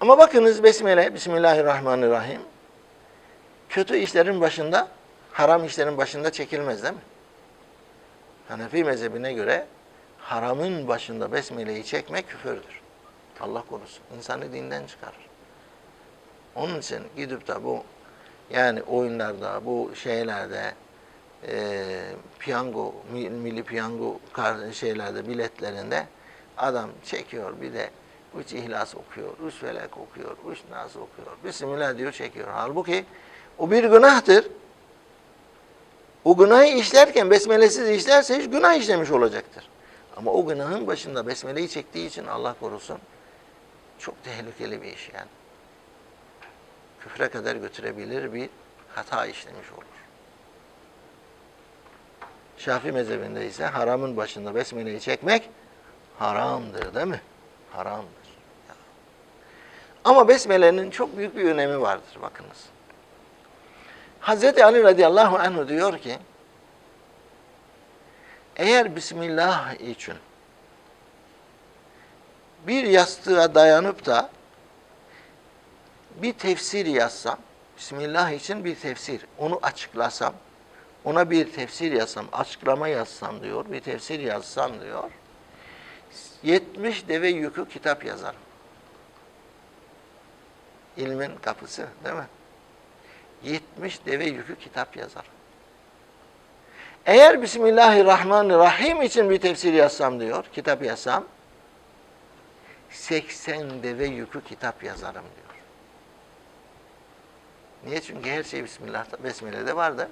Ama bakınız Besmele, Bismillahirrahmanirrahim. Kötü işlerin başında, haram işlerin başında çekilmez değil mi? Hanefi mezhebine göre haramın başında Besmele'yi çekmek küfürdür. Allah korusun. İnsanı dinden çıkarır. Onun için gidip de bu yani oyunlarda, bu şeylerde, e, piyango, mi- milli piyango şeylerde, biletlerinde adam çekiyor bir de üç ihlas okuyor, üç felek okuyor, üç nas okuyor. Bismillah diyor çekiyor. Halbuki o bir günahtır. O günahı işlerken besmelesiz işlerse hiç günah işlemiş olacaktır. Ama o günahın başında besmeleyi çektiği için Allah korusun çok tehlikeli bir iş yani. Küfre kadar götürebilir bir hata işlemiş olur. Şafii mezhebinde ise haramın başında besmeleyi çekmek haramdır değil mi? Haramdır. Ama besmelenin çok büyük bir önemi vardır bakınız. Hazreti Ali radıyallahu anh diyor ki eğer Bismillah için bir yastığa dayanıp da bir tefsir yazsam, Bismillah için bir tefsir, onu açıklasam, ona bir tefsir yazsam, açıklama yazsam diyor, bir tefsir yazsam diyor, 70 deve yükü kitap yazarım. İlmin kapısı değil mi? 70 deve yükü kitap yazar. Eğer Bismillahirrahmanirrahim için bir tefsir yazsam diyor, kitap yazsam, 80 deve yükü kitap yazarım diyor. Niye? Çünkü her şey Bismillah, Besmele'de var da.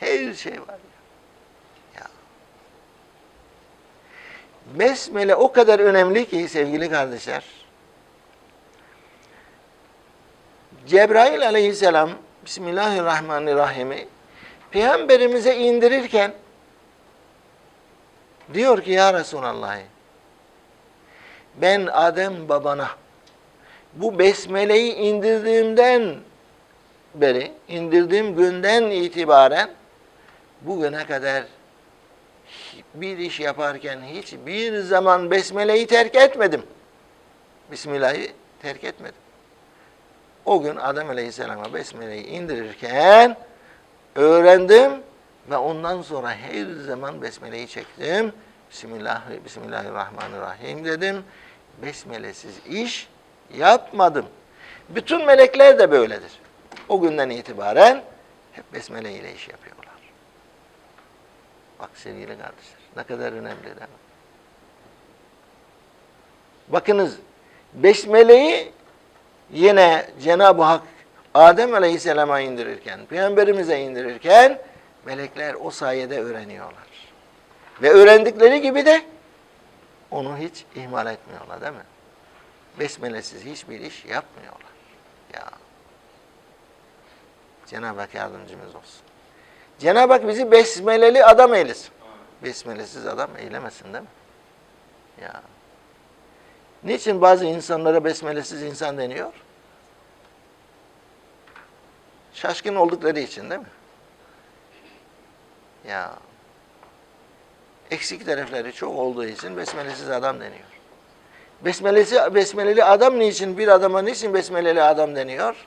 Her şey var ya. ya. Besmele o kadar önemli ki sevgili kardeşler. Cebrail aleyhisselam Bismillahirrahmanirrahim'i Peygamberimize indirirken diyor ki ya Resulallah ben Adem babana bu besmeleyi indirdiğimden beri, indirdiğim günden itibaren bugüne kadar bir iş yaparken hiçbir zaman besmeleyi terk etmedim. Bismillah'ı terk etmedim. O gün Adem Aleyhisselam'a besmeleyi indirirken öğrendim ve ondan sonra her zaman besmeleyi çektim. Bismillah, Bismillahirrahmanirrahim dedim. Besmelesiz iş yapmadım. Bütün melekler de böyledir. O günden itibaren hep besmele ile iş yapıyorlar. Bak sevgili kardeşler ne kadar önemli değil mi? Bakınız besmeleyi yine Cenab-ı Hak Adem Aleyhisselam'a indirirken, Peygamberimize indirirken melekler o sayede öğreniyorlar. Ve öğrendikleri gibi de onu hiç ihmal etmiyorlar değil mi? Besmelesiz hiçbir iş yapmıyorlar. Ya. Cenab-ı Hak yardımcımız olsun. Cenab-ı Hak bizi besmeleli adam eylesin. Besmelesiz adam eylemesin değil mi? Ya. Niçin bazı insanlara besmelesiz insan deniyor? Şaşkın oldukları için değil mi? Ya. Eksik tarafları çok olduğu için besmelesiz adam deniyor. Besmelesi, besmeleli adam niçin bir adama niçin besmeleli adam deniyor?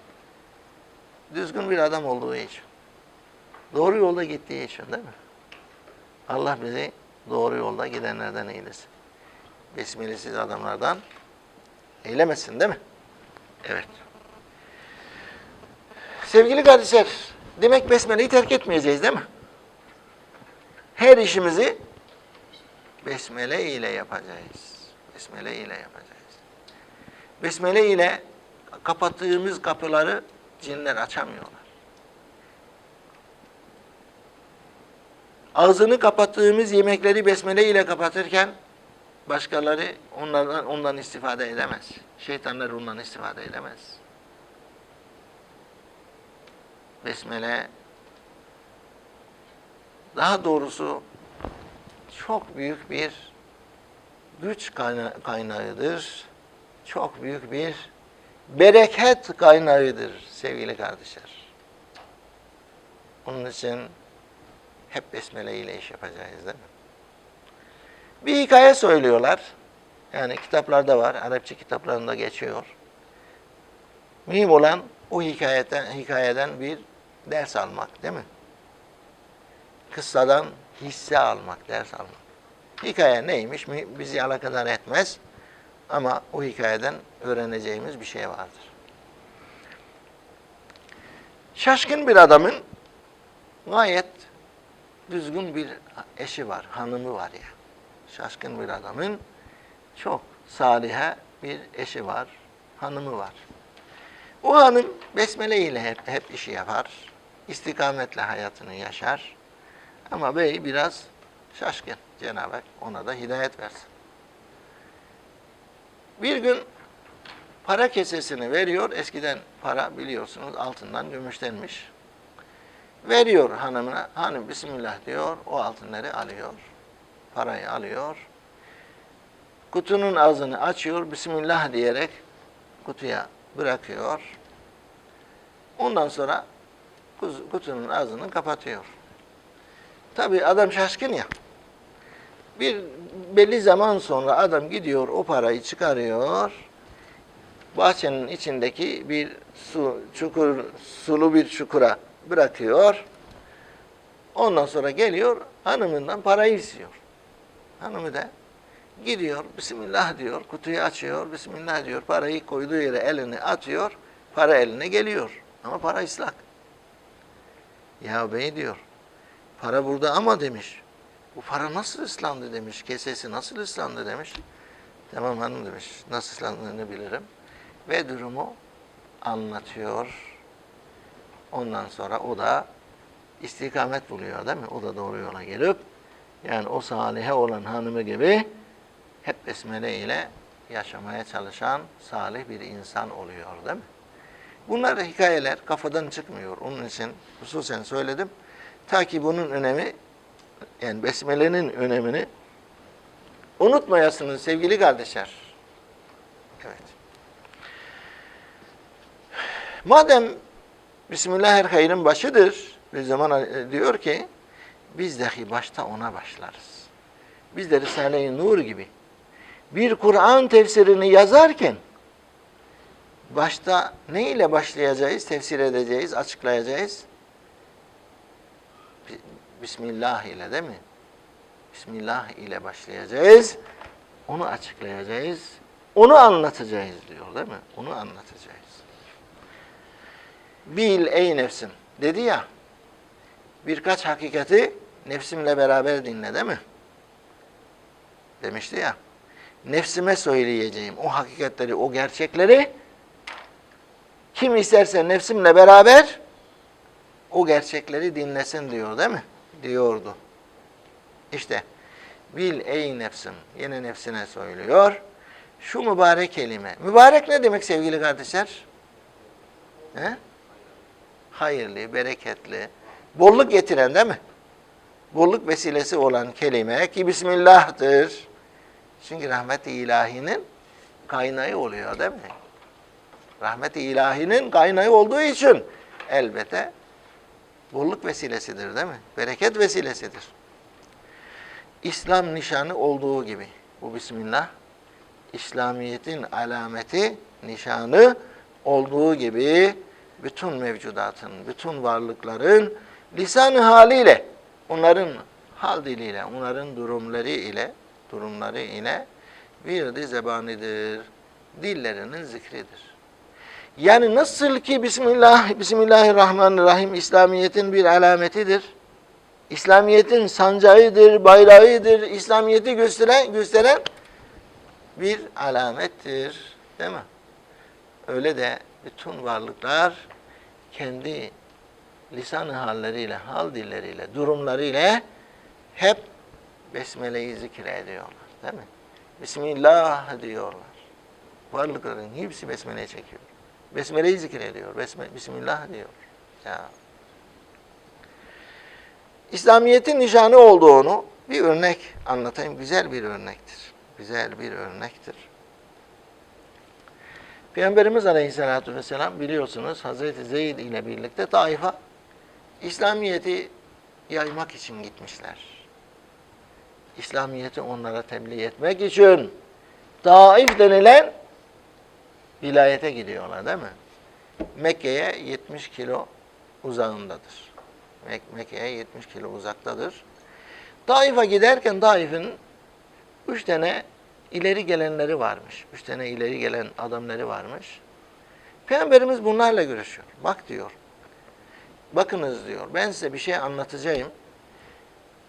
Düzgün bir adam olduğu için. Doğru yolda gittiği için değil mi? Allah bizi doğru yolda gidenlerden eylesin. Besmelesiz adamlardan eylemesin değil mi? Evet. Sevgili kardeşler, demek besmeleyi terk etmeyeceğiz değil mi? Her işimizi besmele ile yapacağız. Besmele ile yapacağız. Besmele ile kapattığımız kapıları cinler açamıyorlar. Ağzını kapattığımız yemekleri besmele ile kapatırken başkaları onlardan ondan istifade edemez. Şeytanlar ondan istifade edemez. Besmele daha doğrusu çok büyük bir güç kayna- kaynağıdır. Çok büyük bir bereket kaynağıdır sevgili kardeşler. Onun için hep besmele ile iş yapacağız değil mi? Bir hikaye söylüyorlar. Yani kitaplarda var, Arapça kitaplarında geçiyor. Mühim olan o hikayeden, hikayeden bir ders almak değil mi? Kıssadan hisse almak, ders almak. Hikaye neymiş mi- bizi alakadar etmez. Ama o hikayeden öğreneceğimiz bir şey vardır. Şaşkın bir adamın gayet düzgün bir eşi var, hanımı var ya. Şaşkın bir adamın çok salihe bir eşi var, hanımı var. O hanım besmele ile hep, hep işi yapar. istikametle hayatını yaşar. Ama bey biraz şaşkın. Cenab-ı Hak ona da hidayet versin. Bir gün para kesesini veriyor. Eskiden para biliyorsunuz altından gümüşlenmiş. Veriyor hanımına. Hanım Bismillah diyor. O altınları alıyor. Parayı alıyor. Kutunun ağzını açıyor. Bismillah diyerek kutuya bırakıyor. Ondan sonra kutunun ağzını kapatıyor. Tabii adam şaşkın ya. Bir belli zaman sonra adam gidiyor o parayı çıkarıyor. Bahçenin içindeki bir su çukur sulu bir çukura bırakıyor. Ondan sonra geliyor hanımından parayı istiyor. Hanımı da gidiyor Bismillah diyor kutuyu açıyor Bismillah diyor parayı koyduğu yere elini atıyor para eline geliyor ama para ıslak. Ya bey diyor para burada ama demiş bu para nasıl ıslandı demiş kesesi nasıl ıslandı demiş. Tamam hanım demiş nasıl ıslandığını bilirim ve durumu anlatıyor. Ondan sonra o da istikamet buluyor değil mi? O da doğru yola gelip yani o salihe olan hanımı gibi hep besmele ile yaşamaya çalışan salih bir insan oluyor değil mi? Bunlar hikayeler kafadan çıkmıyor. Onun için hususen söyledim. Ta ki bunun önemi yani besmelenin önemini unutmayasınız sevgili kardeşler. Evet. Madem Bismillah her hayrın başıdır. Bir zaman e, diyor ki biz dahi başta ona başlarız. Biz de Risale-i Nur gibi bir Kur'an tefsirini yazarken başta ne ile başlayacağız, tefsir edeceğiz, açıklayacağız? Bi- Bismillah ile değil mi? Bismillah ile başlayacağız. Onu açıklayacağız. Onu anlatacağız diyor değil mi? Onu anlatacağız. Bil ey nefsim dedi ya. Birkaç hakikati nefsimle beraber dinle değil mi? Demişti ya. Nefsime söyleyeceğim o hakikatleri, o gerçekleri kim isterse nefsimle beraber o gerçekleri dinlesin diyor değil mi? Diyordu. İşte bil ey nefsim yine nefsine söylüyor. Şu mübarek kelime. Mübarek ne demek sevgili kardeşler? He? Hayırlı, bereketli, bolluk getiren değil mi? Bolluk vesilesi olan kelime ki Bismillah'tır. Çünkü rahmet-i ilahinin kaynağı oluyor değil mi? Rahmet-i ilahinin kaynağı olduğu için elbette bolluk vesilesidir değil mi? Bereket vesilesidir. İslam nişanı olduğu gibi bu Bismillah İslamiyet'in alameti, nişanı olduğu gibi bütün mevcudatın, bütün varlıkların lisan haliyle, onların hal diliyle, onların durumları ile, durumları ile virdi zebanidir. Dillerinin zikridir. Yani nasıl ki Bismillah, Bismillahirrahmanirrahim İslamiyet'in bir alametidir. İslamiyet'in sancağıdır, bayrağıdır, İslamiyet'i gösteren, gösteren bir alamettir. Değil mi? Öyle de bütün varlıklar kendi lisan halleriyle, hal dilleriyle, durumlarıyla hep Besmele'yi zikrediyorlar. Değil mi? Bismillah diyorlar. Varlıkların hepsi Besmele'ye çekiyor. Besmele'yi zikrediyor. Besme, Bismillah diyor. Ya. İslamiyet'in nişanı olduğunu bir örnek anlatayım. Güzel bir örnektir. Güzel bir örnektir. Peygamberimiz Aleyhisselatü Vesselam biliyorsunuz Hazreti Zeyd ile birlikte Taif'a İslamiyet'i yaymak için gitmişler. İslamiyet'i onlara tebliğ etmek için Taif denilen vilayete gidiyorlar değil mi? Mekke'ye 70 kilo uzağındadır. Mek- Mekke'ye 70 kilo uzaktadır. Taif'e giderken Taif'in üç tane ileri gelenleri varmış. Üç tane ileri gelen adamları varmış. Peygamberimiz bunlarla görüşüyor. Bak diyor. Bakınız diyor. Ben size bir şey anlatacağım.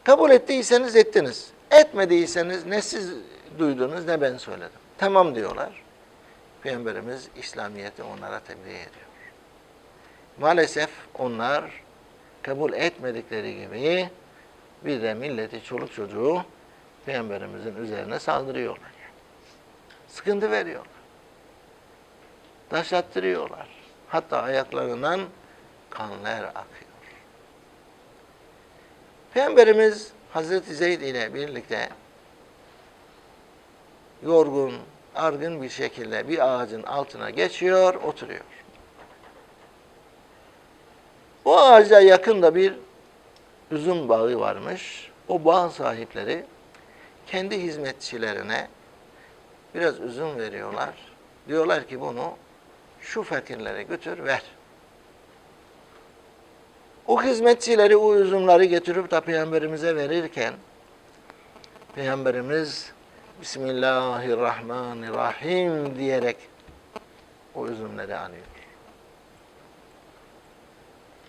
Kabul ettiyseniz ettiniz. Etmediyseniz ne siz duydunuz ne ben söyledim. Tamam diyorlar. Peygamberimiz İslamiyet'i onlara tebliğ ediyor. Maalesef onlar kabul etmedikleri gibi bir de milleti, çoluk çocuğu Peygamberimizin üzerine saldırıyorlar. Sıkıntı veriyorlar. Taş attırıyorlar. Hatta ayaklarından kanlar akıyor. Peygamberimiz Hazreti Zeyd ile birlikte yorgun, argın bir şekilde bir ağacın altına geçiyor, oturuyor. O ağaca yakında bir üzüm bağı varmış. O bağ sahipleri kendi hizmetçilerine biraz üzüm veriyorlar. Diyorlar ki bunu şu fakirlere götür ver. O hizmetçileri o üzümleri getirip de peygamberimize verirken peygamberimiz Bismillahirrahmanirrahim diyerek o üzümleri alıyor.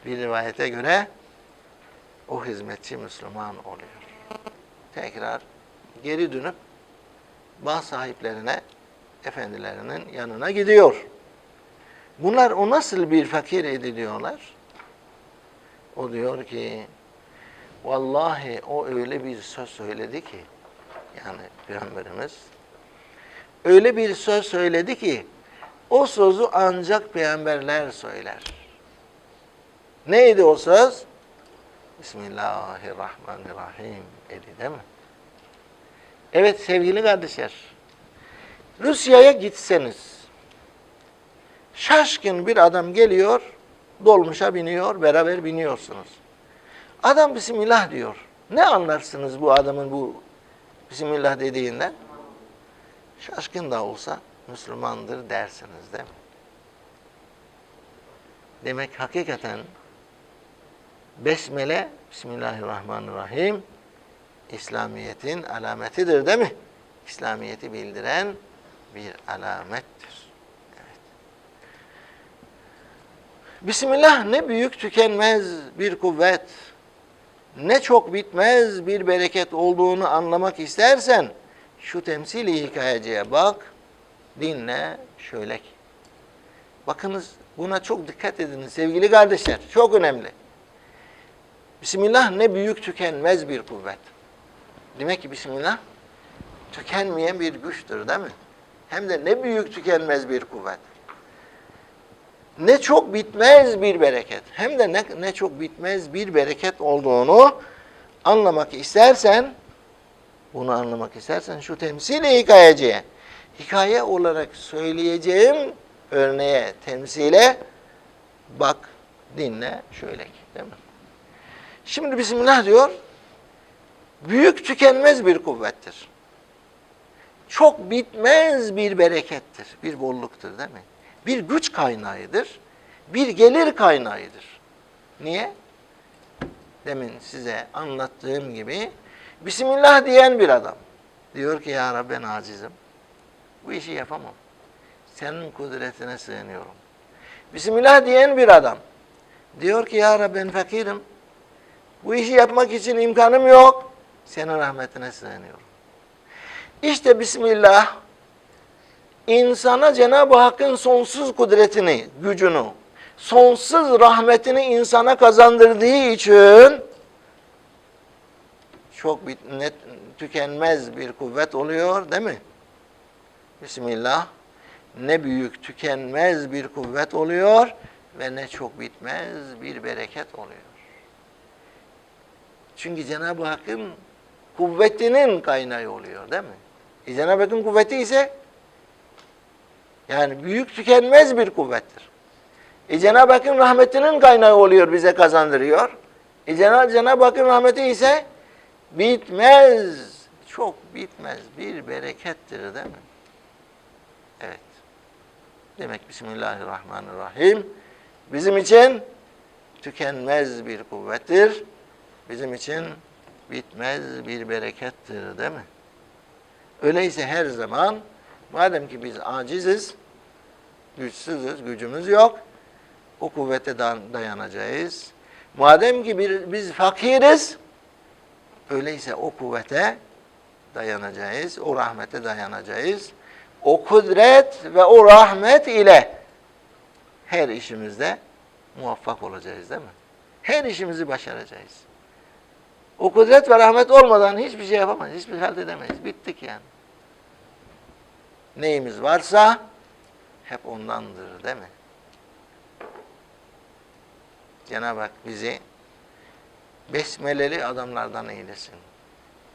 Bir rivayete göre o hizmetçi Müslüman oluyor. Tekrar geri dönüp bağ sahiplerine, efendilerinin yanına gidiyor. Bunlar o nasıl bir fakir ediliyorlar? O diyor ki, vallahi o öyle bir söz söyledi ki, yani Peygamberimiz, öyle bir söz söyledi ki, o sözü ancak peygamberler söyler. Neydi o söz? Bismillahirrahmanirrahim dedi değil mi? Evet sevgili kardeşler, Rusya'ya gitseniz, şaşkın bir adam geliyor, dolmuşa biniyor, beraber biniyorsunuz. Adam Bismillah diyor. Ne anlarsınız bu adamın bu Bismillah dediğinden? Şaşkın da olsa Müslümandır dersiniz değil mi? Demek hakikaten Besmele, Bismillahirrahmanirrahim, İslamiyet'in alametidir değil mi? İslamiyet'i bildiren bir alamettir. Evet. Bismillah ne büyük tükenmez bir kuvvet, ne çok bitmez bir bereket olduğunu anlamak istersen, şu temsili hikayeciye bak, dinle, şöyle ki. Bakınız buna çok dikkat edin sevgili kardeşler, çok önemli. Bismillah ne büyük tükenmez bir kuvvet. Demek ki Bismillah tükenmeyen bir güçtür değil mi? Hem de ne büyük tükenmez bir kuvvet. Ne çok bitmez bir bereket. Hem de ne, ne çok bitmez bir bereket olduğunu anlamak istersen, bunu anlamak istersen şu temsili hikayeciye, hikaye olarak söyleyeceğim örneğe, temsile bak, dinle, şöyle ki, değil mi? Şimdi Bismillah diyor, büyük tükenmez bir kuvvettir. Çok bitmez bir berekettir, bir bolluktur değil mi? Bir güç kaynağıdır, bir gelir kaynağıdır. Niye? Demin size anlattığım gibi Bismillah diyen bir adam diyor ki ya Rabbi ben acizim. Bu işi yapamam. Senin kudretine sığınıyorum. Bismillah diyen bir adam diyor ki ya Rabbi ben fakirim. Bu işi yapmak için imkanım yok. Senin rahmetine sığınıyorum. İşte Bismillah insana Cenab-ı Hakk'ın sonsuz kudretini, gücünü, sonsuz rahmetini insana kazandırdığı için çok bir, net, tükenmez bir kuvvet oluyor değil mi? Bismillah ne büyük tükenmez bir kuvvet oluyor ve ne çok bitmez bir bereket oluyor. Çünkü Cenab-ı Hakk'ın kuvvetinin kaynağı oluyor değil mi? E Cenab-ı Hakk'ın kuvveti ise yani büyük tükenmez bir kuvvettir. E Cenab-ı Hakk'ın rahmetinin kaynağı oluyor, bize kazandırıyor. E Cenab- Cenab-ı Hakk'ın rahmeti ise bitmez, çok bitmez bir berekettir değil mi? Evet. demek Bismillahirrahmanirrahim bizim için tükenmez bir kuvvettir. Bizim için bitmez bir berekettir değil mi? Öyleyse her zaman madem ki biz aciziz, güçsüzüz, gücümüz yok, o kuvvete da- dayanacağız. Madem ki biz fakiriz, öyleyse o kuvvete dayanacağız, o rahmete dayanacağız. O kudret ve o rahmet ile her işimizde muvaffak olacağız değil mi? Her işimizi başaracağız. O kudret ve rahmet olmadan hiçbir şey yapamayız, hiçbir halt edemeyiz. Bittik yani. Neyimiz varsa hep ondandır değil mi? Cenab-ı Hak bizi besmeleli adamlardan eylesin.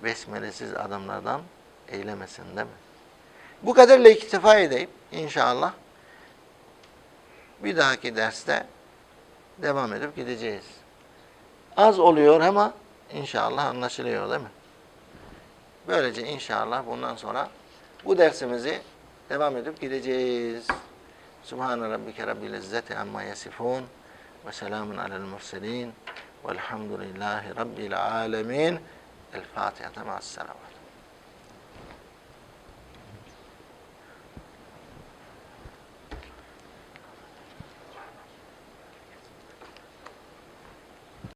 Besmelesiz adamlardan eylemesin değil mi? Bu kadarla iktifa edeyim inşallah. Bir dahaki derste devam edip gideceğiz. Az oluyor ama inşallah anlaşılıyor değil mi? Böylece inşallah bundan sonra bu dersimizi devam edip gideceğiz. Subhane rabbike rabbil izzeti amma yasifun ve selamun alel murselin velhamdülillahi rabbil alemin. El Fatiha. Ma'as selamat.